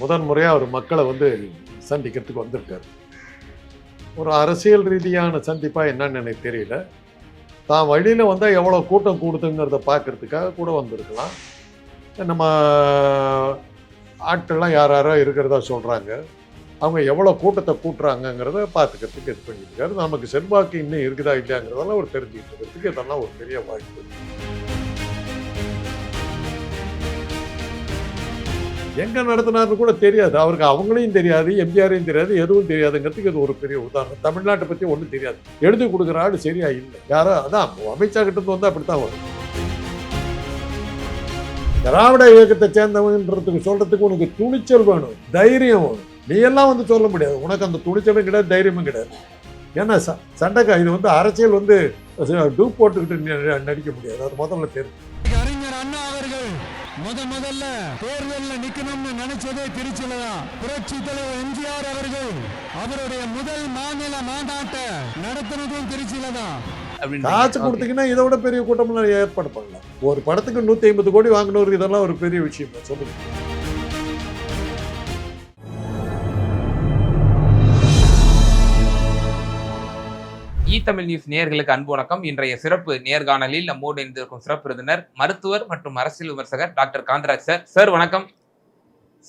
முதன் முறையாக அவர் மக்களை வந்து சந்திக்கிறதுக்கு வந்திருக்காரு. ஒரு அரசியல் ரீதியான சந்திப்பாக என்னன்னு எனக்கு தெரியல. தான் வழியில் வந்தால் எவ்வளோ கூட்டம் கூடுதுங்கிறத பார்க்கறதுக்காக கூட வந்திருக்கலாம். நம்ம ஆட்கள்லாம் யார் யாரோ இருக்கிறதா சொல்கிறாங்க அவங்க எவ்வளோ கூட்டத்தை கூட்டுறாங்கங்கிறத பார்த்துக்கிறதுக்கு இது பண்ணியிருக்காரு. நமக்கு செல்வாக்கு இன்னும் இருக்குதா இல்லையாங்கிறதெல்லாம் அவர் தெரிஞ்சுக்கிட்டு இருக்கிறதுக்கு இதெல்லாம் ஒரு பெரிய வாய்ப்பு. எங்கே நடத்தினார்னு கூட தெரியாது. அவருக்கு அவங்களையும் தெரியாது எம்ஜிஆரையும் தெரியாது எதுவும் தெரியாதுங்கிறதுக்கு இது ஒரு பெரிய உதாரணம். தமிழ்நாட்டை பற்றி ஒன்றும் தெரியாது. எழுதி கொடுக்குற ஆள் சரியா இல்லை. யாரோ அதான் அமித்ஷா கிட்ட வந்தால் அப்படி அப்படித்தான் வரும். திராவிட இயக்கத்தை சேர்ந்தவன்றதுக்கு சொல்றதுக்கு உனக்கு துணிச்சல் வேணும் தைரியம் வேணும். நீ எல்லாம் வந்து சொல்ல முடியாது. உனக்கு அந்த துணிச்சலும் கிடையாது தைரியமும் கிடையாது. ஏன்னா ச சண்டைக்கா இது வந்து அரசியல் வந்து டூப் போட்டுக்கிட்டு நடிக்க முடியாது. அது முதல்ல தெரியும். அண்ணா முத முதல்ல தேர்தல்ல நிக்கணும்னு நினைச்சதே திருச்சியில தான். புரட்சி தலைவர் எம்ஜிஆர் அவர்கள் அவருடைய முதல் மாநில மாநாட்டை நடத்தினதும் திருச்சியில தான். காசு கொடுத்தீங்கன்னா இதை விட பெரிய கூட்டம்லாம் ஏற்பாடு பண்ணலாம். ஒரு படத்துக்கு நூத்தி ஐம்பது கோடி வாங்கினவருக்கு இதெல்லாம் ஒரு பெரிய விஷயம். சொல்லுங்க. ஈ தமிழ் நியூஸ் நேர்களுக்கு அன்பு வணக்கம். இன்றைய சிறப்பு நேர்காணலில் நம்மோடு இணைந்திருக்கும் சிறப்பு விருந்தினர் மருத்துவர் மற்றும் அரசியல் விமர்சகர் டாக்டர் காந்தராஜ் சார். சார் வணக்கம்.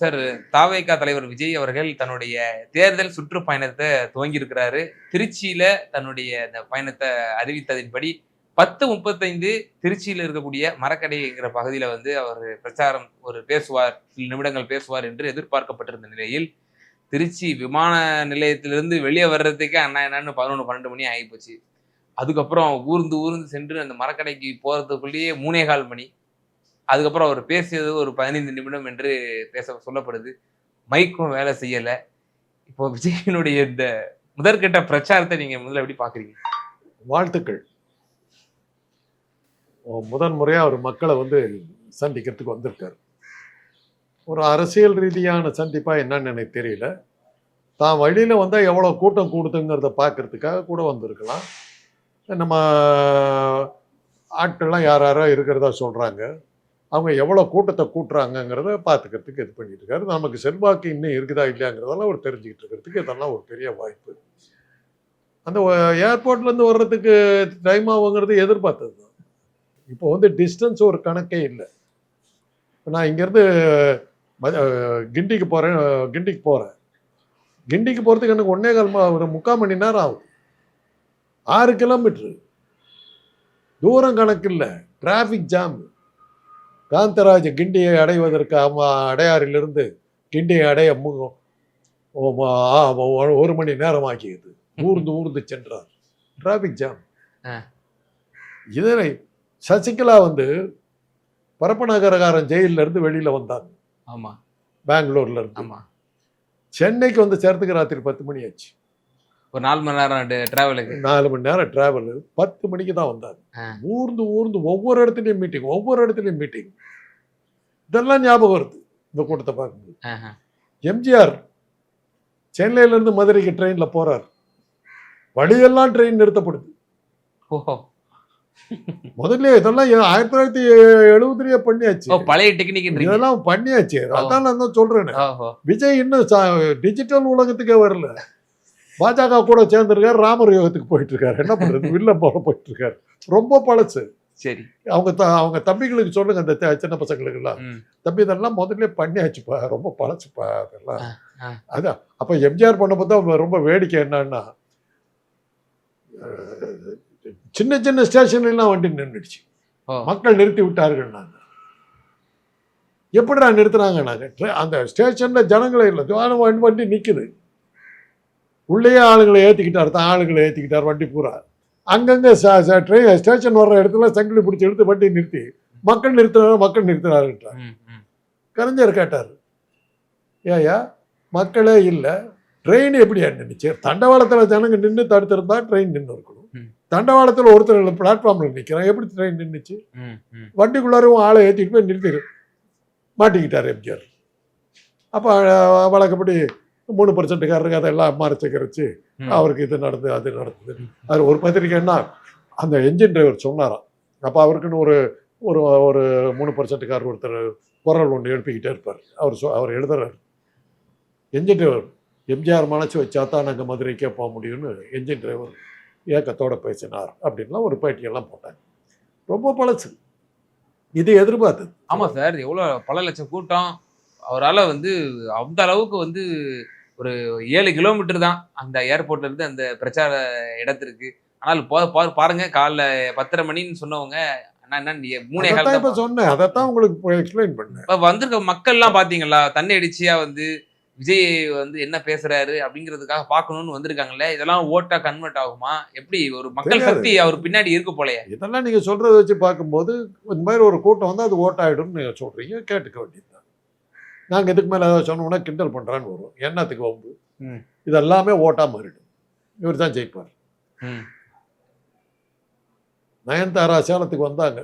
சார் தாவேகா தலைவர் விஜய் அவர்கள் தன்னுடைய தேர்தல் சுற்றுப்பயணத்தை துவங்கியிருக்கிறாரு. திருச்சியில தன்னுடைய இந்த பயணத்தை அறிவித்ததின்படி பத்து முப்பத்தைந்து திருச்சியில் இருக்கக்கூடிய மரக்கடைங்கிற பகுதியில் வந்து அவர் பிரச்சாரம் ஒரு பேசுவார் சில நிமிடங்கள் பேசுவார் என்று எதிர்பார்க்கப்பட்டிருந்த நிலையில் திருச்சி விமான நிலையத்திலிருந்து வெளியே வர்றதுக்கே அண்ணா என்னன்னு பதினொன்று பன்னெண்டு மணி ஆகிப்போச்சு. அதுக்கப்புறம் ஊர்ந்து ஊர்ந்து சென்று அந்த மரக்கடைக்கு போகிறதுக்குள்ளேயே மூணே கால் மணி. அதுக்கப்புறம் அவர் பேசியது ஒரு பதினைந்து நிமிடம் என்று பேச சொல்லப்படுது. மைக்கும் வேலை செய்யலை. இப்போ விஜயனுடைய இந்த முதற்கட்ட பிரச்சாரத்தை நீங்கள் முதல்ல எப்படி பார்க்குறீங்க? வாழ்த்துக்கள். முதன் முறையாக அவர் மக்களை வந்து சந்திக்கிறதுக்கு வந்திருக்காரு. ஒரு அரசியல் ரீதியான சந்திப்பாக என்னன்னு எனக்கு தெரியல. தான் வழியில் வந்தால் எவ்வளோ கூட்டம் கூடுதுங்கிறத பார்க்கறதுக்காக கூட வந்திருக்கலாம். நம்ம ஆட்கள்லாம் யார் யாரோ இருக்கிறதா சொல்கிறாங்க அவங்க எவ்வளோ கூட்டத்தை கூட்டுறாங்கங்கிறத பார்த்துக்கிறதுக்கு இது பண்ணிட்டு இருக்காரு. நமக்கு செல்வாக்கு இன்னும் இருக்குதா இல்லையாங்கிறதெல்லாம் அவர் தெரிஞ்சுக்கிட்டு இருக்கிறதுக்கு இதெல்லாம் ஒரு பெரிய வாய்ப்பு. அந்த ஏர்போர்ட்லேருந்து வர்றதுக்கு டைம் ஆகுங்கிறது எதிர்பார்த்தது தான். இப்போ வந்து டிஸ்டன்ஸ் ஒரு கணக்கே இல்லை. இப்போ நான் இங்கேருந்து கிண்டிக்கு போகிறேன் கிண்டிக்கு போகிறேன் கிண்டிக்கு போகிறதுக்கு எனக்கு ஒன்னே கால் ஒரு முக்கால் மணி நேரம் ஆகும். ஆறு கிலோமீட்ரு தூரம் கணக்கு இல்லை. Traffic jam. காந்தராஜ் கிண்டியை அடைவதற்கு அவ அடையாறிலிருந்து கிண்டியை அடைய ஒரு மணி நேரம் ஆக்கியது ஊர்ந்து ஊர்ந்து சென்றார். Traffic jam. இதனை சசிகலா வந்து பரப்பநகரகாரன் ஜெயில்ல இருந்து வெளியில வந்தாங்க ஆமா. பெங்களூர்ல இருந்து ஆமா. சென்னைக்கு வந்து சேர்த்துக்கு ராத்திரி பத்து மணி ஆச்சு. ஒரு நாலு மணி நேரம் டிராவலுக்கு. நாலு மணி நேரம் டிராவல். பத்து மணிக்கு தான் வந்தாங்க ஆ. ஊர்ந்து ஊர்ந்து ஒவ்வொரு இடத்துலையும் மீட்டிங் ஒவ்வொரு இடத்துலையும் மீட்டிங் இதெல்லாம் ஞாபகம் வருது இந்த கூட்டத்தை பார்க்கும்போது. எம்ஜிஆர் சென்னையில இருந்து மதுரைக்கு ட்ரெயின்ல போறார். வழியெல்லாம் ட்ரெயின் நிறுத்தப்படுது. ஓஹோ. முதல்ல இதெல்லாம் ஆயிரத்தி தொள்ளாயிரத்தி எழுபதுலயே பண்ணியாச்சு. பழைய டெக்னிக்ன்றீங்க இதெல்லாம் பண்ணியாச்சு. அதான் நான் தான் சொல்றேன். விஜய் இன்னும் டிஜிட்டல் உலகத்துக்கே வரல. பாஜக கூட சேர்ந்திருக்காரு ராமர் யோகத்துக்கு போயிட்டு இருக்காரு என்ன பண்றது? வில்ல போல போயிட்டு இருக்காரு ரொம்ப பழசு. சரி. அவங்க த- அவங்க தம்பிகளுக்கு சொல்லுங்க அந்த சின்ன பசங்களுக்கு எல்லாம் தம்பி இதெல்லாம் முதல்ல பண்ணியாச்சுப்பா. ரொம்ப பழசுப்பா அதெல்லாம். அதான் அப்ப எம்ஜிஆர் பண்ணப்போ தான் ரொம்ப வேடிக்கை என்னன்னா சின்ன சின்ன ஸ்டேஷன்ல எல்லாம் வண்டி நின்றுடுச்சு மக்கள் நிறுத்தி விட்டார்கள் நாங்க. எப்படிடா நிறுத்துறாங்க நாங்க? ட்ரெ- அந்த ஸ்டேஷன்ல ஜனங்களே இல்லை. வண்டி நிக்குது. உள்ளேயே ஆளுங்களை ஏத்திக்கிட்டார் தான் ஆளுங்களை ஏத்திக்கிட்டார் வண்டி பூரா. அங்கங்க ட்ரெயின் ஸ்டேஷன் வர்ற இடத்துல சங்கிலி பிடிச்சி எடுத்து வண்டி நிறுத்தி மக்கள் நிறுத்துறாரு மக்கள் நிறுத்துறாருன்றார் கலைஞர் கேட்டார். ஏயா மக்களே இல்லை. ட்ரெயின் எப்படியா நின்றுச்சு தண்டவாளத்தில் ஜனங்க நின்று தடுத்திருந்தா ட்ரெயின் நின்று இருக்கணும் ம். தண்டவாளத்தில் ஒருத்தர் பிளாட்ஃபார்மில் நிற்கிறான் எப்படி ட்ரெயின் நின்றுச்சு வண்டிக்குள்ளாரும் ஆளை ஏற்றிட்டு போய் நிறுத்திடு மாட்டிக்கிட்டார் எம்ஜிஆர். அப்போ வழக்கப்படி மூணு பர்சன்ட்டுக்காரருக்கு அதெல்லாம் மறைச்சு கரைச்சு. அவருக்கு இது நடந்து அது நடந்தது. அது ஒரு பத்திரிக்கைன்னா அந்த என்ஜின் டிரைவர் சொன்னாராம். அப்போ அவருக்குன்னு ஒரு ஒரு ஒரு மூணு பர்சன்ட்டுக்காரர் ஒருத்தர் குரல் ஒன்று எழுப்பிக்கிட்டே இருப்பார். அவர் சொ அவர் எழுதுறாரு. என்ஜின் டிரைவர் எம்ஜிஆர் மனசு வச்சா தான் நாங்கள் மதுரைக்கே போக முடியும்னு என்ஜின் டிரைவர் ஏக்கத்தோட பேசினார் அப்படின்லாம் ஒரு பேட்டியெல்லாம் போட்டாங்க ரொம்ப பழசு. இது எதிர்பார்த்தது. ஆமா சார் எவ்வளவு பல லட்சம் கூட்டம். அவரால வந்து அந்த அளவுக்கு வந்து ஒரு ஏழு கிலோமீட்டர் தான் அந்த ஏர்போர்ட்ல இருந்து அந்த பிரச்சார இடத்திற்கு. ஆனால் பா- பாருங்க காலைல பத்தரை மணின்னு சொன்னவங்க மூணே கால் அதைத்தான் தான் இப்போ சொன்னேன். அதைத்தான் உங்களுக்கு எக்ஸ்பிளைன் பண்ணேன். இப்ப வந்திருக்க மக்கள்லாம் பாத்தீங்களா தண்ணி அடிச்சியா வந்து விஜய் வந்து என்ன பேசுறாரு அப்படிங்கிறதுக்காக பார்க்கணும்னு வந்திருக்காங்கல்ல? இதெல்லாம் ஓட்டா கன்வெர்ட் ஆகுமா? எப்படி ஒரு மக்கள். சக்தி அவர் பின்னாடி இருக்கு போலயே? இதெல்லாம் நீங்கள் சொல்கிறத வச்சு பார்க்கும்போது இந்த மாதிரி ஒரு கூட்டம் வந்து அது ஓட்டாயிடும்னு நீங்கள் சொல்கிறீங்க கேட்டுக்க வேண்டியதுதான். நாங்கள் இதுக்கு மேலே ஏதாவது சொன்னோம்னா கிண்டல் பண்ணுறான்னு வரும். என்னத்துக்கு வம்பு? ம். இதெல்லாமே ஓட்டாக மாறிடும். இவர் தான் ஜெயிப்பார். ம். நயன்தாரா சேலத்துக்கு வந்தாங்க.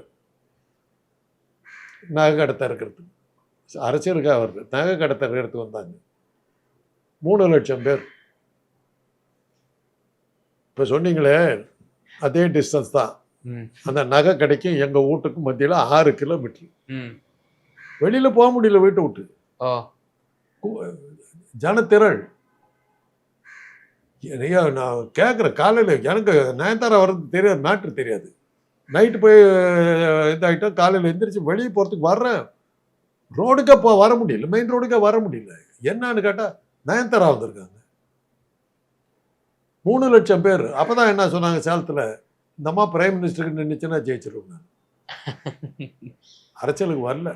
நகை கடத்த இருக்கிறதுக்கு அரசியலுக்காக வருது. நகை கடத்த இருக்கிறதுக்கு வந்தாங்க. மூணு லட்சம் பேர். இப்போ சொன்னீங்களே அதே டிஸ்டன்ஸ் தான். அந்த நகை கடைக்கும் எங்கள் வீட்டுக்கும் மத்தியில் ஆறு கிலோமீட்டர். வெளியில் போக முடியல வீட்டை விட்டு. ஜனத்திரள். ஐயா நான் கேட்குறேன் காலையில் எனக்கு நயன்தாரா வர்றது தெரியாது மேட்ரு தெரியாது. நைட்டு போய் இதாகிட்டோம் காலையில் எந்திரிச்சு வெளியே போகிறதுக்கு வர்றேன். ரோடுக்கே போ வர முடியல மெயின் ரோடுக்கே வர முடியல. என்னன்னு கேட்டால் நயன்தாரா வந்திருக்காங்க. மூணு லட்சம் பேர். அப்போ தான் என்ன சொன்னாங்க சேலத்தில் இந்த அம்மா பிரைம் மினிஸ்டருக்கு நின்றுச்சுன்னா ஜெயிச்சிருவாங்க. அரசியலுக்கு வரல.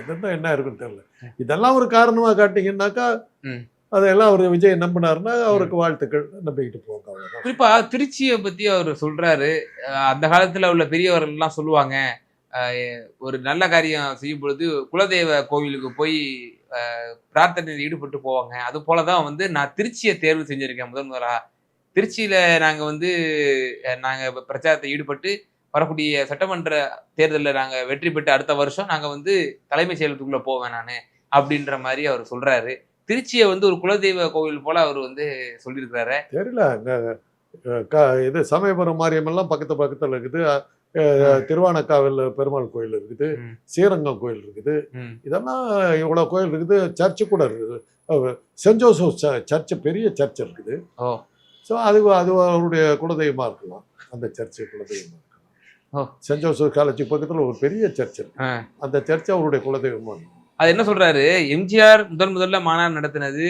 அதுதான் என்ன இருக்குன்னு தெரியல. இதெல்லாம் ஒரு காரணமா காட்டிங்கன்னாக்கா. அதெல்லாம் அவர் விஜய் நம்பினாருன்னா அவருக்கு வாழ்த்துக்கள் நம்பிக்கிட்டு அவ்வளவுதான். குறிப்பா திருச்சியை பத்தி அவர் சொல்றாரு. அந்த காலத்துல உள்ள பெரியவர்கள் எல்லாம் சொல்லுவாங்க ஒரு நல்ல காரியம் செய்யும் பொழுது குலதெய்வ கோவிலுக்கு போய் பிரார்த்தனையில் ஈடுபட்டு போவாங்க. அது போல தான் வந்து நான் திருச்சியை தேர்வு செஞ்சுருக்கேன் முதன் முதலாக திருச்சியில் நாங்கள் வந்து நாங்கள் பிரச்சாரத்தை ஈடுபட்டு வரக்கூடிய சட்டமன்ற தேர்தலில் நாங்கள் வெற்றி பெற்று அடுத்த வருஷம் நாங்கள் வந்து தலைமைச் செயலகத்துக்குள்ள போவேன் நான் அப்படின்ற மாதிரி அவர் சொல்கிறாரு திருச்சியை வந்து ஒரு குலதெய்வ கோவில் போல் அவர் வந்து சொல்லியிருக்கிறாரு. தெரியல க- இது சமயபுரம் மாரியம்மன்லாம் பக்கத்து பக்கத்தில் இருக்குது. திருவானக்காவில் பெருமாள் கோயில் இருக்குது. ஸ்ரீரங்கம் கோயில் இருக்குது. இதெல்லாம் இவ்வளோ கோயில் இருக்குது சர்ச்சு கூட இருக்குது சென்ட் ஜோசப் சர்ச்சு பெரிய சர்ச் இருக்குது ஸோ அது அது அவருடைய குலதெய்வமா இருக்கலாம் அந்த சர்ச்சு குலதெய்வமா ஓ. இருக்கலாம் சென்ட் ஜோசப் காலேஜ் பக்கத்துல ஒரு பெரிய சர்ச் இருக்கு. அந்த சர்ச் அவருடைய குலதெய்வமா இருக்கும். அது என்ன சொல்றாரு எம்ஜிஆர் முதன் முதல்ல மாநாடு நடத்தினது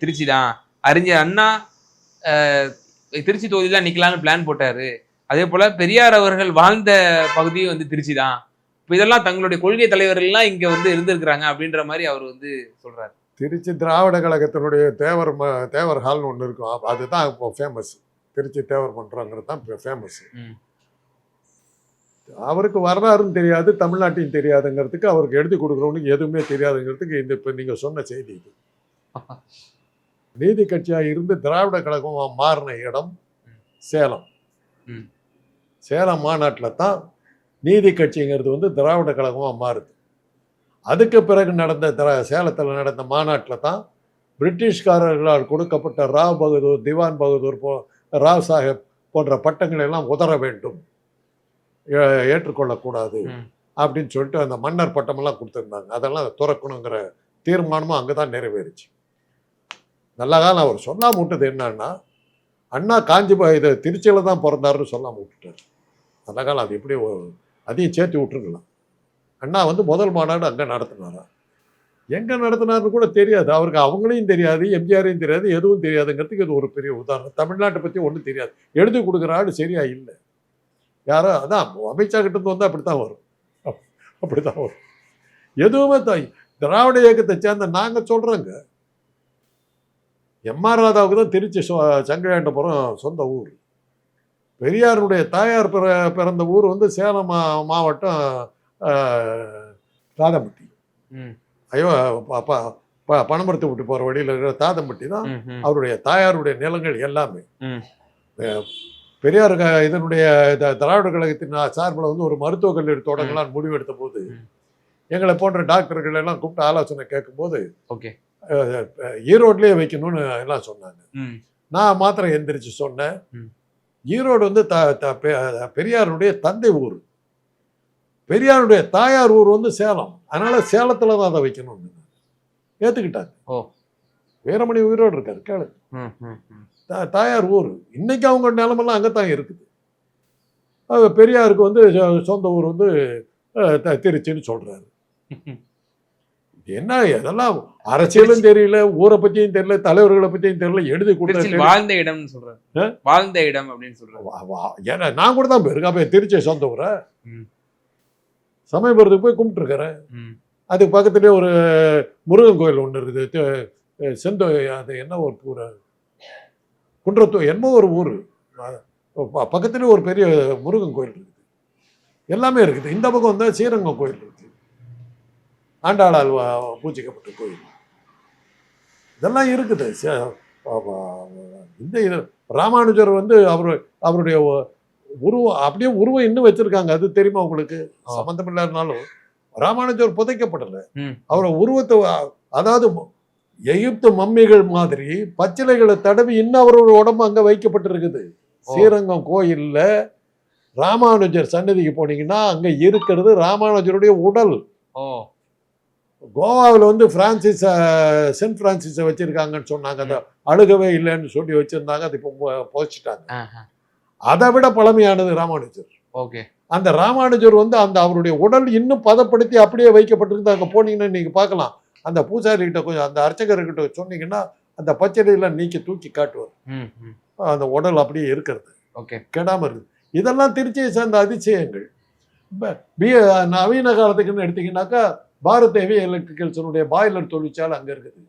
திருச்சி தான் அறிஞர் அண்ணா திருச்சி தொகுதியில நிக்கலாம்னு பிளான் போட்டாரு அதே போல பெரியார் அவர்கள் வாழ்ந்த பகுதியும் வந்து திருச்சி தான். இப்போ இதெல்லாம் தங்களுடைய கொள்கை தலைவர்கள்லாம் இங்க வந்து இருந்திருக்கிறாங்க அப்படின்ற மாதிரி அவர் வந்து சொல்றாரு. திருச்சி திராவிட கழகத்தினுடைய தேவர் ம- தேவர் ஹால்னு ஒன்று இருக்கும். அதுதான் இப்போ ஃபேமஸ் திருச்சி தேவர் மன்றங்கிறது தான் இப்போ ஃபேமஸ். அவருக்கு வரலாறுன்னு தெரியாது தமிழ்நாட்டையும் தெரியாதுங்கிறதுக்கு அவருக்கு எழுதி கொடுக்குறவனுக்கு எதுவுமே தெரியாதுங்கிறதுக்கு இந்த இப்போ நீங்கள் சொன்ன செய்தி இது. நீதி கட்சியாக இருந்து திராவிட கழகமாக மாறின இடம் சேலம். சேலம் மாநாட்டில் தான் நீதி கட்சிங்கிறது வந்து திராவிட கழகமாக மாறுது. அதுக்கு பிறகு நடந்த திரா சேலத்தில் நடந்த மாநாட்டில் தான் பிரிட்டிஷ்காரர்களால் கொடுக்கப்பட்ட ராவ் பகதூர் திவான் பகதூர் போ ராவ் சாஹேப் போன்ற பட்டங்களை எல்லாம் உதற வேண்டும். ஏற்றுக்கொள்ளக்கூடாது. அப்படின்னு சொல்லிட்டு அந்த மன்னர் பட்டமெல்லாம் கொடுத்துருந்தாங்க. அதெல்லாம் துறக்கணுங்கிற தீர்மானமும் அங்கே தான் நிறைவேறுச்சு. நல்ல காலம் அவர் சொல்லாம விட்டது என்னன்னா அண்ணா காஞ்சிபா இது திருச்சியில் தான் பிறந்தாருன்னு சொல்லாம விட்டுட்டார். நல்ல காலம் அது எப்படி அதையும் சேர்த்து விட்டுருக்கலாம். அண்ணா வந்து முதல் மாநாடு அங்கே நடத்தினாரா? எங்கே நடத்தினாருன்னு கூட தெரியாது. அவருக்கு அவங்களையும் தெரியாது எம்ஜிஆரையும் தெரியாது எதுவும் தெரியாதுங்கிறதுக்கு இது ஒரு பெரிய உதாரணம். தமிழ்நாட்டை பற்றி ஒன்றும் தெரியாது. எழுதி கொடுக்குற ஆடு சரியா இல்லை. யாரோ அதான் அமித்ஷா கிட்டேருந்து வந்தால் அப்படி தான் வரும். அப்படி தான் வரும். எதுவுமே தான் திராவிட இயக்கத்தை சேர்ந்த நாங்கள் சொல்கிறோங்க எம்ஆர் ராதாவுக்கு தான் திருச்சி சங்கராண்டபுரம் சொந்த ஊர். பெரியாருடைய தாயார் பிற பிறந்த ஊர் வந்து சேலம் மா- மாவட்டம் தாதம்பட்டி. ஐயோ பணமரத்தை விட்டு போகிற வழியில் இருக்கிற தாதம்பட்டி தான் அவருடைய தாயாருடைய நிலங்கள் எல்லாமே. பெரியார் இதனுடைய திராவிட கழகத்தின் சார்பில் வந்து ஒரு மருத்துவக் கல்லூரி தொடங்கலாம்னு முடிவெடுத்த போது. எங்களை போன்ற டாக்டர்கள் எல்லாம் கூப்பிட்டு ஆலோசனை கேட்கும்போது ஓகே. ஈரோட்லயே வைக்கணும்னு எல்லாம் சொன்னாங்க. நான் மாத்திரம் எந்திரிச்சு சொன்னேன். ஈரோடு வந்து த த- பெ- பெரியாருடைய தந்தை ஊர். பெரியாருடைய தாயார் ஊர் வந்து சேலம். அதனால சேலத்துல தான் அதை வைக்கணும்னு. ஏத்துக்கிட்டாங்க ஓ. வீரமணி உயிரோடு இருக்காரு கேளு. தாயார் ஊர். இன்னைக்கு அவங்க நிலமெல்லாம் அங்கே தான் இருக்குது. அது பெரியாருக்கு வந்து சொந்த ஊர் வந்து திருச்சின்னு சொல்றாரு. என்ன இதெல்லாம்? அரசியலும் தெரியல ஊரை பத்தியும் தெரியல தலைவர்களை பத்தியும் தெரியல எழுதி கொடுத்த வாழ்ந்த இடம்னு சொல்றாரு. ஆ? வாழ்ந்த இடம் அப்படின்னு வா- ஏன்னா நான் கூட தான் போயிருக்கேன். அப்போ திருச்சி சொந்த ஊரை. சமயபுரத்துக்கு போய் கும்பிட்டுருக்கிறேன். ம். அதுக்கு பக்கத்துலேயே ஒரு முருகன் கோயில் ஒன்று இருக்குது. செந்தோ அது என்ன ஒரு ஊர்? குன்றத்தூர் என்ன ஒரு ஊர். பக்கத்துலேயே ஒரு பெரிய முருகன் கோயில் இருக்குது. எல்லாமே இருக்குது. இந்த பக்கம் வந்து ஸ்ரீரங்கம் கோயில் இருக்குது. ஆண்டாளால் பூஜிக்கப்பட்ட கோயில் இதெல்லாம் இருக்குது. இந்த ராமானுஜர் வந்து அவர் அவருடைய உருவம் அப்படியே உருவம் இன்னும் வச்சிருக்காங்க. அது தெரியுமா உங்களுக்கு? ஆ. சம்பந்தம் இல்லாதனாலும் ராமானுஜர் புதைக்கப்படல. அவரை உருவத்தை அதாவது எகிப்து மம்மிகள் மாதிரி பச்சிலைகளை தடவி இன்னும் அவரோட உடம்பு அங்க வைக்கப்பட்டிருக்குது. ஸ்ரீரங்கம் கோயில்ல ராமானுஜர் சன்னதிக்கு போனீங்கன்னா அங்க இருக்கிறது ராமானுஜருடைய உடல். ஓ. கோவாவில் வந்து பிரான்சிஸ் அஹ், சென்ட் பிரான்சிஸை வச்சிருக்காங்கன்னு சொன்னாங்க. அந்த அழுகவே இல்லைன்னு சொல்லி வச்சிருந்தாங்க. அது இப்போ புதைச்சிட்டாங்க. அதை விட பழமையானது ராமானுஜர். ஓகே. அந்த ராமானுஜர் வந்து அந்த அவருடைய உடல் இன்னும் பதப்படுத்தி அப்படியே வைக்கப்பட்டிருந்து அங்கே போனீங்கன்னா நீங்க பார்க்கலாம். அந்த பூசாரிகிட்ட கொஞ்சம் அந்த அர்ச்சகர்கிட்ட சொன்னீங்கன்னா அந்த பச்சடியெல்லாம் நீக்கி தூக்கி காட்டுவார். அந்த உடல் அப்படியே இருக்கிறது. ஓகே. கெடாம இருக்குது. இதெல்லாம் திருச்சியை சேர்ந்த அதிசயங்கள். பி- நவீன காலத்துக்குன்னு எடுத்தீங்கன்னாக்கா பாரத் ஹெவி எலக்ட்ரிக்கல்ஸனுடைய பாய்லர் தொழிற்சாலை அங்கே இருக்குது.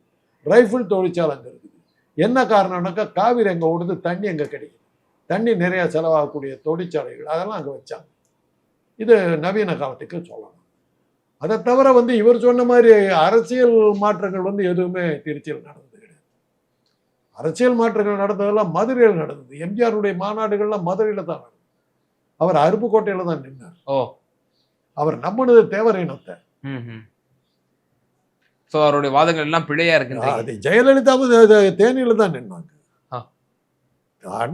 ரைஃபிள் தொழிற்சாலை அங்கே இருக்குது. என்ன காரணம்னாக்கா காவிரி அங்கே ஓடுது தண்ணி அங்கே கிடைக்குது. தண்ணி நிறைய செலவாகக்கூடிய தொழிற்சாலைகள் அதெல்லாம் அங்கே வச்சாங்க. இது நவீன காலத்துக்கு சொல்லலாம் அதை தவிர வந்து இவர் சொன்ன மாதிரி அரசியல் மாற்றங்கள் வந்து எதுவுமே திருச்சியில் நடந்தது கிடையாது. அரசியல் மாற்றங்கள் நடந்ததெல்லாம் மதுரையில் நடந்தது. எம்ஜிஆருடைய மாநாடுகள்லாம் மதுரையில் தான் நடந்தது. அவர் அருப்புக்கோட்டையில் தான் நின்னார். ஓ. அவர் நம்பினது தேவர் இனத்தை ஸோ அவருடைய வாதங்கள் எல்லாம் பிழையா இருக்குன்றீங்க. அது ஜெயலலிதாவும் தே- தே- தேனியில தான் நின்னாங்க.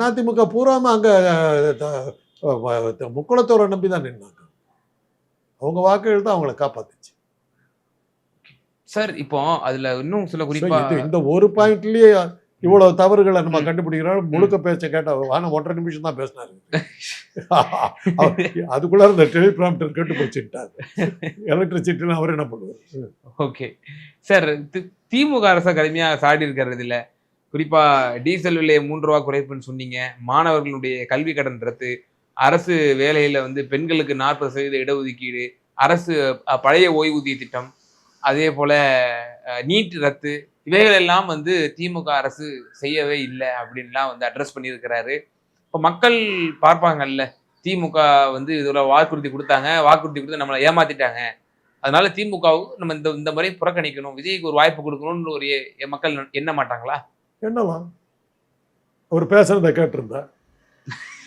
அதிமுக பூராம அங்க முக்குளத்தோரை நம்பி தான் நின்னாங்க. அவங்க வாக்குகள் தான் அவங்கள காப்பாத்துச்சு. சார் இப்போ அதுல இன்னும் சில குறிப்பா இந்த ஒரு பாயிண்ட்லயே இவ்வளவு தவறுகளை நம்ம. கண்டுபிடிக்கிறோம் முழுக்க பேச்ச கேட்ட ஆனா ஒன்றரை நிமிஷம் தான் பேசினாரு. அதுக்குள்ள இந்த டெலிபிராம்டர் கேட்டு போச்சுட்டாரு எலக்ட்ரிசிட்டிலாம் அவர் என்ன பண்ணுவார்? ஓகே. சார் திமுக அரசை கடுமையா சாடி இருக்கிறது இல்ல குறிப்பா டீசல் விலையை மூன்று ரூபா குறைப்புன்னு சொன்னீங்க. மாணவர்களுடைய கல்வி கடன் ரத்து. அரசு வேலையில வந்து பெண்களுக்கு நாற்பது சதவீத இடஒதுக்கீடு. அரசு பழைய ஓய்வூதிய திட்டம். அதே போல நீட் ரத்து. இவைகள் எல்லாம் வந்து திமுக அரசு செய்யவே இல்லை அப்படின்லாம் வந்து அட்ரஸ் பண்ணியிருக்கிறாரு. இப்போ மக்கள் பார்ப்பாங்கல்ல திமுக வந்து இதோட வாக்குறுதி கொடுத்தாங்க வாக்குறுதி கொடுத்து நம்மளை ஏமாத்திட்டாங்க. அதனால திமுகவும் நம்ம இந்த இந்த முறை புறக்கணிக்கணும். விஜய்க்கு ஒரு வாய்ப்பு கொடுக்கணும்னு ஒரு எ- மக்கள் எண்ண மாட்டாங்களா? என்னலாம் அவர் பேசுறத கேட்டிருந்தேன்.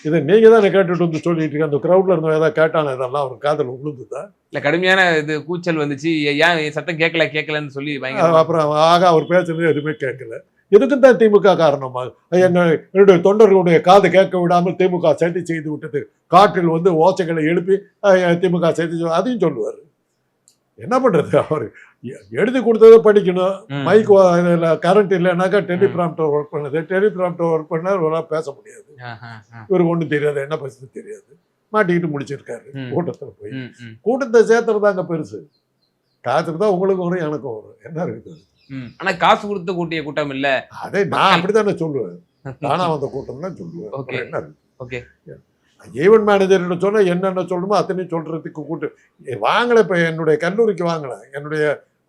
இதை நீங்க தானே கேட்டுட்டு வந்து சொல்லிட்டு இருக்க அந்த கிரௌட்ல இருந்த ஏதாவது கேட்டான? இதெல்லாம் அவர் காதல் விழுந்துதா இல்ல கடுமையான இது கூச்சல் வந்துச்சு. ஏன் சத்தம் கேட்கல கேட்கலன்னு சொல்லி அப்புறம் ஆக அவர் பேசுறது எதுவுமே கேட்கல இதுக்கும் தான் திமுக காரணமா? எங்க என்னுடைய தொண்டர்களுடைய காது கேட்க விடாமல் திமுக சதி செய்து விட்டது. காற்றில் வந்து ஓசைகளை எழுப்பி திமுக செய்து- அதையும் சொல்லுவார். என்ன பண்றது? அவர் எழுதி கொடுத்ததை படிக்கணும். மைக் இதில் கரண்ட் இல்லைனாக்கா டெலிபிராம்டர் ஒர்க் பண்ணுது. டெலிபிராம்டர் ஒர்க் பண்ணால் இவரால் பேச முடியாது. இவருக்கு ஒன்றும் தெரியாது. என்ன பேசுறது தெரியாது. மாட்டிக்கிட்டு முடிச்சிருக்காரு. கூட்டத்தில் போய். கூட்டத்தை சேர்த்துறது அங்கே பெருசு. காசுக்கு தான் உங்களுக்கு வரும் எனக்கும் வரும். என்ன இருக்குது? ம். ஆனா காசு கொடுத்து கூட்டிய கூட்டம் இல்ல. அதே நான் அப்படித்தானே சொல்லுவேன். தானா வந்த கூட்டம் தான் சொல்லுவேன். அப்புறம் என்ன இருக்கு? ஓகே. ஈவென்ட் மேனேஜர்கிட்ட சொன்னா என்னென்ன சொல்லணுமோ அத்தனையும் சொல்றதுக்கு கூட்டு. வாங்கலை இப்போ என்னுடைய கல்லூரிக்கு வாங்கலை. என்னுடைய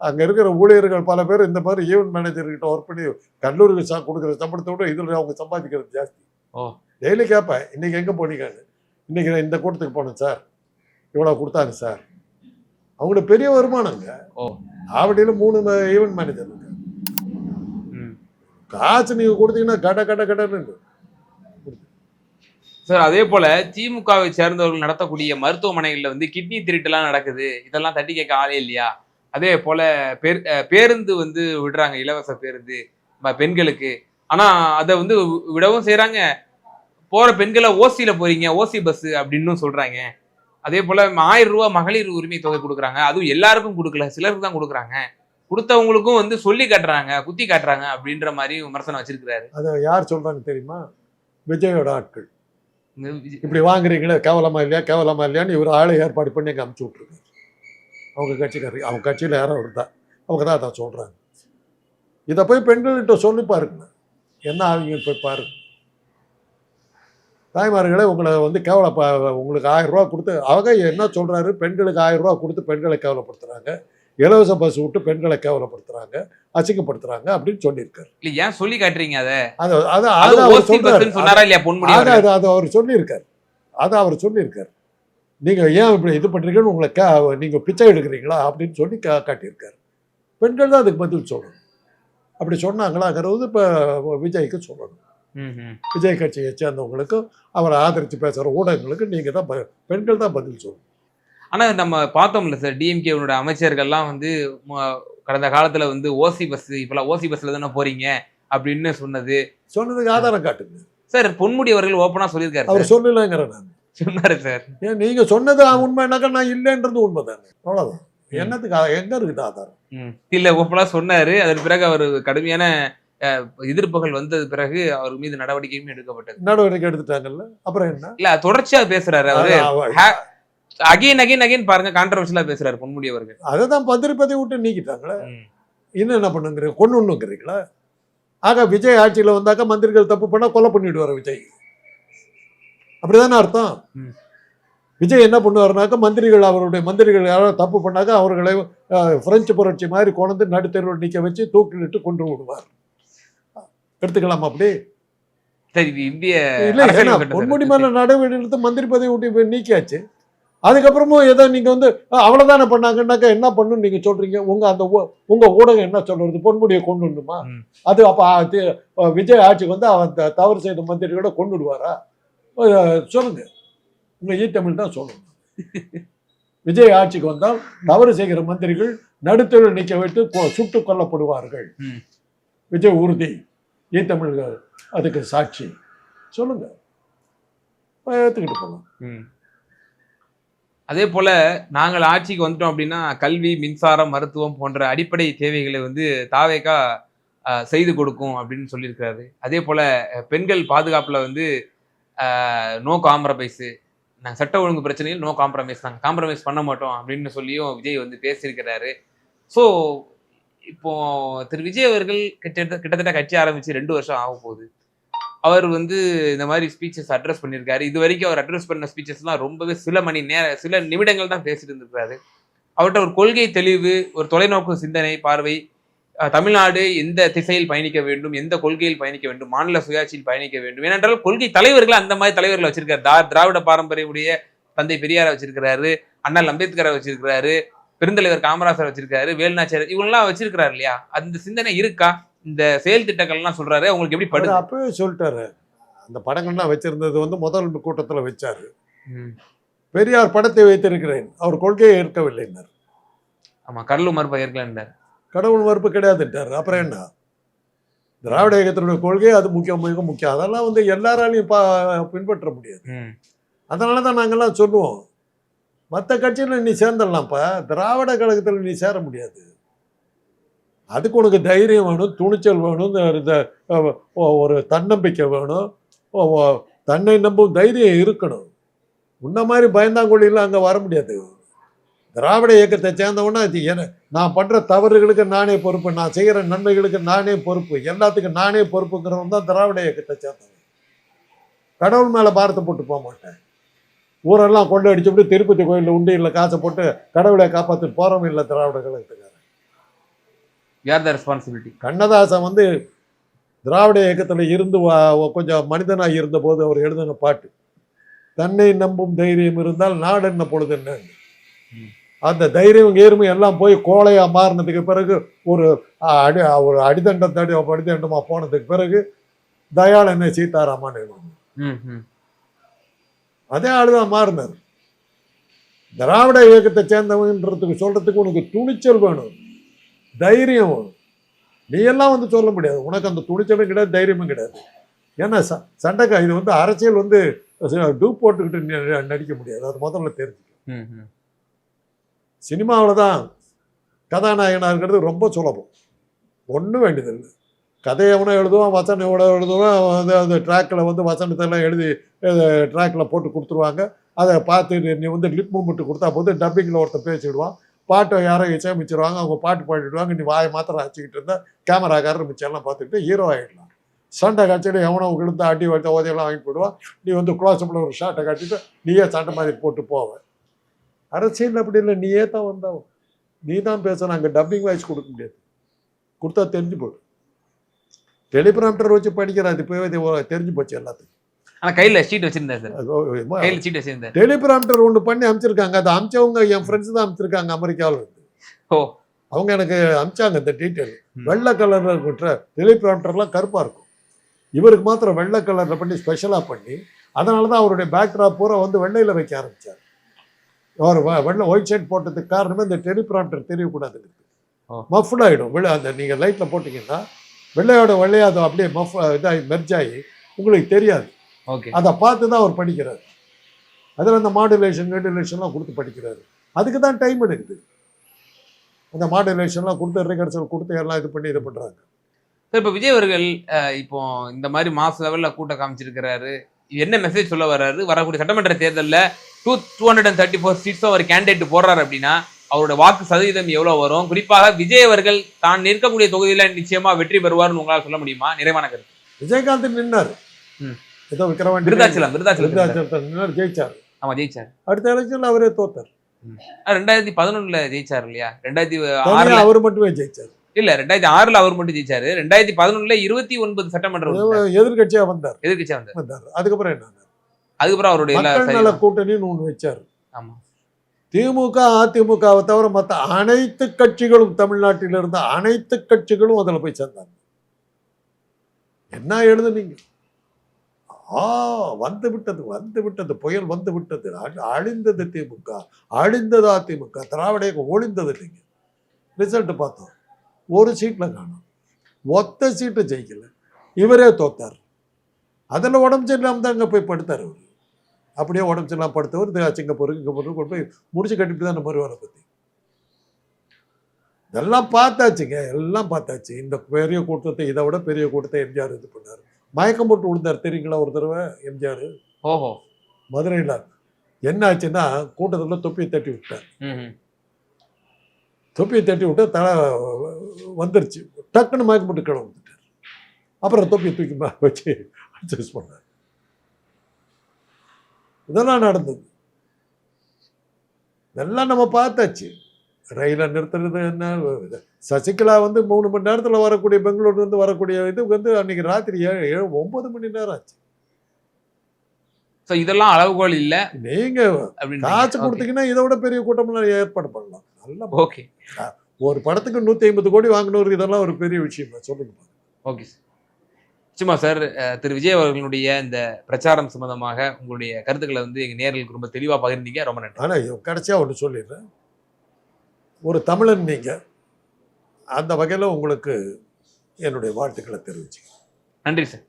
அங்க இருக்கிற ஊழியர்கள் பல பேர் இந்த மாதிரி ஈவென்ட் மேனேஜர்கிட்ட ஒர்க் பண்ணி கல்லூரிக்கு சா கொடுக்குற சம்பளத்தை விட இதில் அவங்க சம்பாதிக்கிறது ஜாஸ்தி. டெய்லி கேட்பேன் இன்னைக்கு எங்கே போனீங்கன்னு? இன்னைக்கு நான் இந்த கூட்டத்துக்கு போனேன் சார். இவ்வளோ கொடுத்தாங்க சார். அவங்களுக்கு பெரிய வருமானங்க. ஆவடியில் மூணு ஈவென்ட் மேனேஜர். காசு நீங்கள் கொடுத்தீங்கன்னா கட கட கடன்னு. சார் அதே போல திமுகவை சேர்ந்தவர்கள் நடத்தக்கூடிய மருத்துவமனைகளில் வந்து கிட்னி திருட்டுலாம் நடக்குது. இதெல்லாம் தட்டி கேட்க ஆளே இல்லையா? அதே போல பேர் பேருந்து வந்து விடுறாங்க இலவச பேருந்து பெண்களுக்கு. ஆனா அதை வந்து விடவும் செய்யறாங்க போற பெண்களை ஓசியில போறீங்க ஓசி பஸ் அப்படின்னு சொல்றாங்க. அதே போல ஆயிரம் ரூபாய் மகளிர் உரிமை தொகை கொடுக்குறாங்க. அதுவும் எல்லாருக்கும் கொடுக்கல சிலருக்கு தான் கொடுக்குறாங்க. கொடுத்தவங்களுக்கும் வந்து சொல்லி காட்டுறாங்க குத்தி காட்டுறாங்க அப்படின்ற மாதிரி விமர்சனம் வச்சிருக்கிறாரு. அதை யார் சொல்றாங்க தெரியுமா? விஜயோட ஆட்கள். இப்படி வாங்குறீங்களே கேவலமா இல்லையா கேவலமா இல்லையான்னு இவர் ஆளை ஏற்பாடு பண்ணி எங்கே அமுச்சு விட்ருக்காரு அவங்க கட்சிக்காரர் அவங்க கட்சியில் யாரோ இருந்தா அவங்க தான் அதான் சொல்கிறாங்க இதை போய் பெண்கள்கிட்ட சொல்லி பாருங்க. என்ன ஆகுங்க போய் பாருங்க. தாய்மார்களே உங்களை வந்து கேவல உங்களுக்கு ஆயிரம் ரூபா கொடுத்து அவங்க என்ன சொல்கிறாரு பெண்களுக்கு ஆயிரம் ரூபா கொடுத்து பெண்களை கேவலப்படுத்துகிறாங்க இலவச பஸ் விட்டு பெண்களை கேவலப்படுத்துறாங்க அசிங்கப்படுத்துறாங்க அப்படின்னு சொல்லியிருக்காரு. இல்ல ஏன் சொல்லி காட்டுறீங்க அதை? அது அது அவர் சொல்றாரு. அது? அது அவர் சொல்லியிருக்காரு. அது அவர் சொல்லியிருக்காரு. நீங்க ஏன் இப்படி இது பண்றீங்கன்னு உங்களை கே நீங்க பிச்சை எடுக்கிறீங்களா அப்படின்னு சொல்லி கா காட்டியிருக்காரு. பெண்கள் தான் அதுக்கு பதில் சொல்லணும். அப்படி சொன்னாங்களாங்கிறது இப்போ விஜய்க்கு சொல்லணும். விஜய் கட்சியை சேர்ந்தவங்களுக்கும் அவரை ஆதரித்து பேசுகிற ஊடகங்களுக்கு நீங்கள் தான் பெண்கள் தான் பதில் சொல்லணும். ஆனா நம்ம பார்த்தோம்ல சார் டிஎம்கேவோட அமைச்சர்கள்லாம் வந்து கடந்த காலத்துல வந்து ஓசி பஸ் இப்பெல்லாம் ஓசி பஸ்ல தானே போறீங்க அப்படின்னு சொன்னது. சொன்னதுக்கு ஆதாரம் காட்டுங்க. சார் பொன்முடி அவர்கள் ஓப்பனா சொல்லியிருக்காரு அவர் சார். சொல்லலைங்கிற நான். சொன்னாரு சார். ஏன் நீங்கள் சொன்னது உண்மைனாக்கா நான் இல்லைன்றது உண்மை தானே அவ்வளோதான் என்னத்துக்கு எங்க இருக்குது ஆதாரம். இல்ல ஓப்பனா சொன்னாரு. அதன் பிறகு அவர் கடுமையான எதிர்ப்புகள் வந்தது பிறகு அவர் மீது நடவடிக்கையும் எடுக்கப்பட்டது. நடவடிக்கை எடுத்துட்டாங்கல்ல? அப்புறம் என்ன? இல்ல தொடர்ச்சியா பேசுறாரு அவரு. அகைன் அகைன் அகைன் பாருங்க கான்ட்ரவர்ஷியலா பேசுறாரு பொன்முடி அவர்கள். அதை தான் பத்திரிப்பதை விட்டு நீக்கிட்டாங்களே. இன்னும் என்ன பண்ணுங்கிறீங்க? கொண்டு ஒண்ணுங்கிறீங்களா ஆக விஜய் ஆட்சியில் வந்தாக்கா மந்திரிகள் தப்பு பண்ணா கொலை பண்ணிடுவார் விஜய். அப்படிதானே அர்த்தம். விஜய் என்ன பண்ணுவாருனாக்கா மந்திரிகள் அவருடைய மந்திரிகள் யாராவது தப்பு பண்ணாக்கா அவர்களை பிரெஞ்சு புரட்சி மாதிரி கொண்டு நடுத்தெருவில் நிற்க வச்சு தூக்கிலிட்டு கொண்டு விடுவார். எடுத்துக்கலாம் அப்படி? பொன்முடி. மேல நடவடிக்கை எடுத்து மந்திரி பதவி நீக்கியாச்சு. அதுக்கப்புறமும் ஏதோ நீங்க வந்து அஹ், அவ்வளவுதானே பண்ணாங்கன்னாக்கா என்ன பண்ணுன்னு நீங்க சொல்றீங்க? உங்க அந்த ஊ- உங்க ஊடகம் என்ன சொல்றது? பொன்முடியை கொண்டு வரணுமா? ம். அது அப்ப விஜய் ஆட்சிக்கு வந்து அவன் தவறு செய்த மந்திரிகளோட கொண்டு விடுவாரா? அஹ், சொல்லுங்க. உங்க ஈ தமிழ் தான் சொல்லணும் விஜய் ஆட்சிக்கு வந்தால் தவறு செய்கிற மந்திரிகள் நடுத்தரில் நிற்க வைத்து சுட்டுக் கொல்லப்படுவார்கள். விஜய் உறுதி. ஈ தமிழ் அதுக்கு சாட்சி. சொல்லுங்க. அஹ், ஏத்துக்கிட்டு போகலாம் ம். அதே போல் நாங்கள் ஆட்சிக்கு வந்துட்டோம் அப்படின்னா கல்வி மின்சாரம் மருத்துவம் போன்ற அடிப்படை தேவைகளை வந்து தாவேக்கா செய்து கொடுக்கும் அப்படின்னு சொல்லியிருக்கிறாரு. அதே போல் பெண்கள் பாதுகாப்பில் வந்து நோ காம்ப்ரமைஸு நாங்கள் சட்ட ஒழுங்கு பிரச்சனையில் நோ காம்ப்ரமைஸ் நாங்கள் காம்ப்ரமைஸ் பண்ண மாட்டோம் அப்படின்னு சொல்லியும் விஜய் வந்து பேசியிருக்கிறாரு. ஸோ இப்போ திரு விஜய் அவர்கள் கிட்டத்தட்ட கிட்டத்தட்ட கட்சி ஆரம்பித்து ரெண்டு வருஷம் ஆக போகுது அவர் வந்து இந்த மாதிரி ஸ்பீச்சஸ் அட்ரஸ் பண்ணியிருக்காரு. இது வரைக்கும் அவர் அட்ரஸ் பண்ண ஸ்பீச்சஸ்லாம் ரொம்பவே சில மணி நேர சில நிமிடங்கள் தான் பேசிட்டு இருந்திருக்காரு. அவர்கிட்ட ஒரு கொள்கை தெளிவு ஒரு தொலைநோக்கு சிந்தனை பார்வை தமிழ்நாடு எந்த திசையில் பயணிக்க வேண்டும் எந்த கொள்கையில் பயணிக்க வேண்டும் மாநில சுயாட்சியில் பயணிக்க வேண்டும். ஏனென்றால் கொள்கை தலைவர்கள் அந்த மாதிரி தலைவர்களை வச்சிருக்காரு. தா திராவிட பாரம்பரியமுடைய தந்தை பெரியாரை வச்சிருக்கிறாரு அண்ணல் அம்பேத்கரை வச்சிருக்கிறாரு பெருந்தலைவர் காமராசர் வச்சிருக்காரு வேலுநாச்சியார் இவங்கெல்லாம் வச்சிருக்கிறாரு இல்லையா? அந்த சிந்தனை இருக்கா? இந்த செயல் திட்டங்கள்லாம் சொல்றாரு அவங்களுக்கு எப்படி படுது? அப்பவே சொல்லிட்டாரு. அந்த படங்கள்லாம் வச்சிருந்தது வந்து முதல் கூட்டத்துல வச்சாரு. பெரியார் படத்தை வைத்திருக்கிறேன். அவர் கொள்கையை ஏற்கவில்லைன்னார் ஆமா கடலூர் மறுப்ப ஏற்கலான்டார் கடவுள் மறுப்பு கிடையாதுட்டார் அப்புறம் என்ன? திராவிட இயக்கத்தினுடைய கொள்கை அது முக்கியம் மிக முக்கியம். அதெல்லாம் வந்து எல்லாராலையும் பா பின்பற்ற முடியாது. அதனால தான் நாங்கள்லாம் சொல்லுவோம். மற்ற கட்சியில் நீ சேர்ந்துடலாம்ப்பா. திராவிட கழகத்தில் நீ சேர முடியாது. அதுக்கு உனக்கு தைரியம் வேணும் துணிச்சல் வேணும் இந்த- ஒரு தன்னம்பிக்கை வேணும். தன்னை நம்பும் தைரியம் இருக்கணும். உன்ன மாதிரி பயந்தாங்கொழியில் அங்கே வர முடியாது. திராவிட இயக்கத்தை சேர்ந்தவொன்னே இது என நான் பண்ணுற தவறுகளுக்கு நானே பொறுப்பு நான் செய்கிற நன்மைகளுக்கு நானே பொறுப்பு எல்லாத்துக்கும் நானே பொறுப்புங்கிறவன் தான் திராவிட இயக்கத்தை சேர்ந்தவன். கடவுள் மேலே பாரத்தை போட்டு போக மாட்டேன். ஊரெல்லாம் கொண்டு அடிச்சுட்டு திருப்பதி கோயிலில் உண்டியில் காசை போட்டு கடவுளை காப்பாற்றிட்டு போகிறவன் இல்லை திராவிட கழகத்துக்கு யார் த ரெஸ்பான்சிபிலிட்டி கண்ணதாசன் வந்து திராவிட இயக்கத்தில் இருந்து கொஞ்சம் மனிதனாக இருந்தபோது அவர் எழுதின பாட்டு தன்னை நம்பும் தைரியம் இருந்தால் நாடு என்ன பொழுது என்ன. அந்த தைரியம் ஏறுமை எல்லாம் போய் கோழையா மாறினதுக்கு பிறகு ஒரு அடி ஒரு அடிதண்டம் தடி அடிதண்டமா போனதுக்கு பிறகு தயாள் என்ன சீதாராமான் ம். அதே ஆளுதான் மாறினார். திராவிட இயக்கத்தை சேர்ந்தவன்றதுக்கு சொல்றதுக்கு உனக்கு துணிச்சல் வேணும். தைரியம் வேணும் நீ எல்லாம் வந்து சொல்ல முடியாது. உனக்கு அந்த துணிச்சலும் கிடையாது தைரியமும் கிடையாது. ஏன்னா ச சண்டைக்கா இது வந்து அரசியல் வந்து டூப் போட்டுக்கிட்டு நடிக்க முடியாது. அது முதல்ல தெரிஞ்சு ம் ம் சினிமாவில் தான் இருக்கிறது ரொம்ப சுலபம். ஒன்றும் வேண்டியதில்லை. கதையை எவனோ எழுதுவான் வசனம் எவ்வளோ எழுதுவான் அவன் வந்து அந்த ட்ராக்கில் வந்து வசனத்தெல்லாம் எழுதி ட்ராக்கில் போட்டு கொடுத்துருவாங்க. அதை பார்த்து நீ- வந்து லிப் மூமெண்ட் கொடுத்தா போது டப்பிங்கில் ஒருத்தன் பேசிடுவான். பாட்டை யாரோ இசையமைச்சிருவாங்க அவங்க பாட்டு பாடிடுவாங்க நீ வாயை மாத்திரம் அடிச்சுக்கிட்டு இருந்தா கேமராக்காரர் மிச்சம் பார்த்துக்கிட்டு ஹீரோ ஆகிடலாம் சண்டை காட்சியில் எவனோ விழுந்தா அடி வளர்த்த ஓதையெல்லாம் வாங்கி போடுவான் நீ வந்து குளோசப்பில் ஒரு ஷார்ட்டை காட்டிட்டு நீயே சண்டை மாதிரி போட்டு போவ. அரசியல் அப்படி இல்லை நீயே தான் வந்தவன் நீ தான் பேசணும் அங்கே டப்பிங் வாய்ஸ் கொடுக்க முடியாது. கொடுத்தா தெரிஞ்சு போடும் டெலிபிராம்டர் வச்சு படிக்கிறான் அது போய் தெரிஞ்சு போச்சு எல்லாத்துக்கும். ஆனா கையில ஷீட் வச்சிருந்தேன் சார் கையில ஷீட் வச்சிருந்தேன். டெலிபிராம்டர் ஒன்று பண்ணி அனுப்பிச்சிருக்காங்க அதை அமிச்சவங்க என் ஃப்ரெண்ட்ஸ் தான் அனுப்பிச்சிருக்காங்க அமெரிக்காவில் ஓ. அவங்க எனக்கு அமிச்சாங்க இந்த டீட்டெயில். வெள்ளை கலரில் இருக்கிற டெலிபிராம்டர்லாம் கருப்பாக இருக்கும். இவருக்கு மாத்திரம் வெள்ளை கலரில் பண்ணி ஸ்பெஷலாக பண்ணி அதனால தான் அவருடைய பேக்ட்ராப் பூரா வந்து வெள்ளையில் வைக்க ஆரம்பிச்சார். அவர் வெள்ளை ஒயிட் ஷர்ட் போட்டதுக்கு காரணமே இந்த டெலிபிராம்டர் தெரியக்கூடாதுங்கிறது. ஓ. மஃப்ட் ஆகிடும் வெள்ளை அந்த நீங்கள் லைட்டில் போட்டிங்கன்னா வெள்ளையோட வெள்ளையாத அப்படியே மஃப் இதாகி மெர்ஜ் ஆகி உங்களுக்கு தெரியாது. ஓகே. அதை பார்த்து தான் அவர் படிக்கிறார். அதில் அந்த மாடுலேஷன் ரெகுலேஷன்லாம் கொடுத்து படிக்கிறாரு. அதுக்கு தான் டைம் எடுக்குது. அந்த மாடுலேஷன்லாம் கொடுத்து ரிகர்சல் கொடுத்து எல்லாம் இது பண்ணி இது பண்ணுறாங்க சார் இப்போ விஜய் அவர்கள் இப்போ இந்த மாதிரி மாச லெவல்ல கூட்டம் காமிச்சிருக்கிறாரு. என்ன மெசேஜ் சொல்ல வர்றாரு? வரக்கூடிய சட்டமன்ற தேர்தல்ல two two hundred and thirty four சீட்ஸும் அவர் கேண்டிடேட் போடுறாரு அப்படின்னா அவரோட வாக்கு சதவீதம் எவ்வளவு வரும்? குறிப்பாக விஜய் அவர்கள் தான் நிற்கக்கூடிய தொகுதியில நிச்சயமா வெற்றி பெறுவார்னு உங்களால் சொல்ல முடியுமா? நிறைவான கருத்து. விஜயகாந்த் நின்னார். ம். ஏதோ விக்ரவாண்டி விருதாச்சலம் விருதாச்சலம் விருதாச்சலத்தில் ஜெயிச்சார். ஆமா ஜெயிச்சார். அடுத்த எலெக்ஷனில் அவரே தோத்தார். ரெண்டாயிரத்தி பதினொன்னுல ஜெயிச்சார் இல்லையா? ரெண்டாயிரத்தி ஆறுல அவர் மட்டுமே ஜெயிச்சார். இல்ல ரெண்டாயிரத்தி ஆறுல அவர் மட்டும் ஜெயிச்சாரு. ரெண்டாயிரத்தி பதினொன்னுல இருபத்தி ஒன்பது சட்டமன்ற உறுப்பினர். எதிர்கட்சியாக வந்தார். எதிர்க்கட்சியா வந்தார். வந்தார். அதுக்கப்புறம் என்ன அதுக்கப்புறம் அவருடைய நல கூட்டணின்னு ஒன்று வச்சார். ஆமா. திமுக அதிமுகவை தவிர மற்ற அனைத்து கட்சிகளும் தமிழ்நாட்டில் இருந்த அனைத்து கட்சிகளும் அதில் போய் சேர்ந்தாங்க. என்ன எழுதுனீங்க? ஆ வந்து விட்டது வந்து விட்டது புயல் வந்து விட்டது. அழிந்தது திமுக அழிந்தது அதிமுக திராவிட இயக்கம் ஒழிந்தது இல்லைங்க. ரிசல்ட்டு பார்த்தோம். ஒரு சீட்டில் காணும். ஒத்த சீட்டு ஜெயிக்கல. இவரே தோத்தார். அதில் உடம்பு சரியில்லாமல் தான் அங்கே போய் படுத்தார் அவர் அப்படியே உடம்பு சரியில்லாமல் படுத்தவர் இது இங்கே இங்கப்பூர் கொண்டு போய் முடிச்சு கட்டிட்டு தான் நம்ம வர பற்றி இதெல்லாம் பார்த்தாச்சுங்க. எல்லாம் பார்த்தாச்சு. இந்த பெரிய கூட்டத்தை இதை விட பெரிய கூட்டத்தை எம்ஜிஆர் இது பண்ணார். மயக்கம் போட்டு விழுந்தார். தெரியுங்களா ஒரு தடவை? எம்ஜிஆர். ஓஹோ. மதுரையில் என்ன ஆச்சுன்னா கூட்டத்தில் தொப்பியை தட்டி விட்டார். தொப்பியை தட்டி விட்டு தலை வந்துருச்சு. டக்குன்னு மயக்கம் போட்டு கிளம்ப வந்துட்டார் அப்புறம் தொப்பியை தூக்கி வச்சு அட்ஜஸ்ட் பண்ணார். இதெல்லாம் நடந்தது. இதெல்லாம் நம்ம பார்த்தாச்சு. ரயிலை நிறுத்துறது என்ன. சசிகலா வந்து மூணு மணி நேரத்தில் வரக்கூடிய பெங்களூர்லேருந்து வரக்கூடிய இது வந்து அன்னைக்கு ராத்திரி ஏழு ஏழு ஒன்பது மணி நேரம் ஆச்சு. சோ இதெல்லாம் அளவுகோல் இல்ல. நீங்க அப்படின்னு காசு கொடுத்தீங்கன்னா இதை விட பெரிய கூட்டம்லாம் ஏற்பாடு பண்ணலாம். நல்ல ஓகே ஒரு படத்துக்கு நூற்றி ஐம்பது கோடி வாங்கினவர் இதெல்லாம் ஒரு பெரிய விஷயம். சொல்லுங்க ஓகே நிச்சயமா சார் அஹ், திரு விஜய் அவர்களுடைய இந்த பிரச்சாரம் சம்பந்தமாக உங்களுடைய கருத்துக்களை வந்து எங்க நேர்களுக்கு ரொம்ப தெளிவா பகிர்ந்தீங்க. ரொம்ப நன்றி. ஆனால் கடைசியாக ஒன்று சொல்லிடுறேன். ஒரு தமிழன் நீங்கள் அந்த வகையில் உங்களுக்கு என்னுடைய வாழ்த்துக்களை தெரிவிச்சுக்கிறேன். நன்றி சார்.